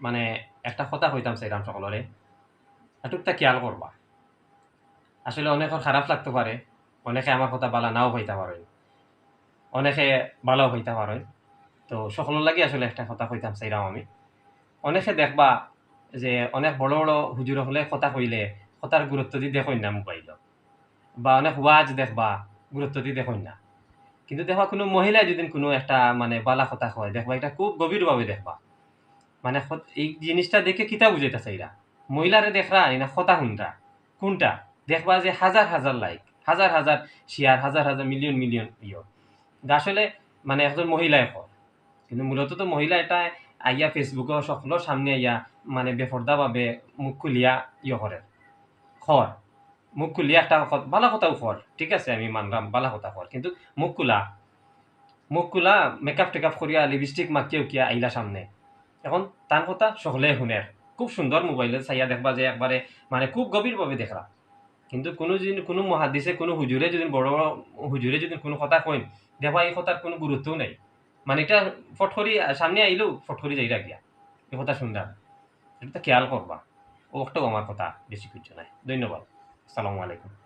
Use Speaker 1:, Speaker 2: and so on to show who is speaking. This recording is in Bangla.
Speaker 1: মানে একটা কথা কইতাম সেইরাম সকলরে এটুকটা খেয়াল করবা আসলে অনেকের খারাপ লাগতে পারে অনেকে আমার কথা বালা নাও হইতে পারেন অনেকে বালাও হইতে পারেন তো সকলের লাগে আসলে একটা কথা কইতাম সেইরাম আমি। অনেকে দেখবা যে অনেক বড় বড় হুজুর হলে কথা কইলে কথার গুরুত্ব দি দেখুন না মোবাইল বা অনেক ওয়াজ দেখবা গুরুত্ব দি দেখুন না। কিন্তু দেখবা কোনো মহিলা যদি কোনো একটা মানে বালা কথা কয়, দেখবা এটা খুব গভীরভাবে দেখবা। মানে এই জিনিসটা দেখে কিতা বুঝাইতেছে এরা মহিলারে দেখরা না কথা শুনরা। কোনটা? দেখবা যে হাজার হাজার লাইক হাজার হাজার শেয়ার হাজার হাজার মিলিয়ন মিলিয়ন ইয় আসলে মানে একজন মহিলাই কর কিন্তু মূলত তো মহিলা এটা আইয়া ফেসবুকে সকলের সামনে আইয়া মানে বেফর্দাভাবে মুখ খুলিয়া ইয়ে করে খর মুখ খুলিয়া একটা ভালো কথাও খর ঠিক আছে, আমি মানলাম ভালো কথা খর কিন্তু মুখ খোলা। মুখ খোলা মেকআপ টেকআপ করিয়া লিপস্টিক মাখিয়া উকিয়া আইলা সামনে। এখন তার কথা সকলে শুনে। খুব সুন্দর মোবাইলে চাইয়া দেখবা যে একবারে মানে খুব গভীরভাবে দেখরা কিন্তু কোনো যদি কোনো মহাদিসে কোনো হুজুরে যদি বড় হুজুরে যদি কোনো কথা কইন, দেখবা এই কথার কোনো গুরুত্বও নাই। মানে এটা ফটকরি সামনে আইলেও ফটকরি যাইরা গিয়া এই কথা শুনরা এটা খেয়াল করবা ও একটাও আমার কথা বেশি কিছু নাই। ধন্যবাদ। আসসালামু আলাইকুম।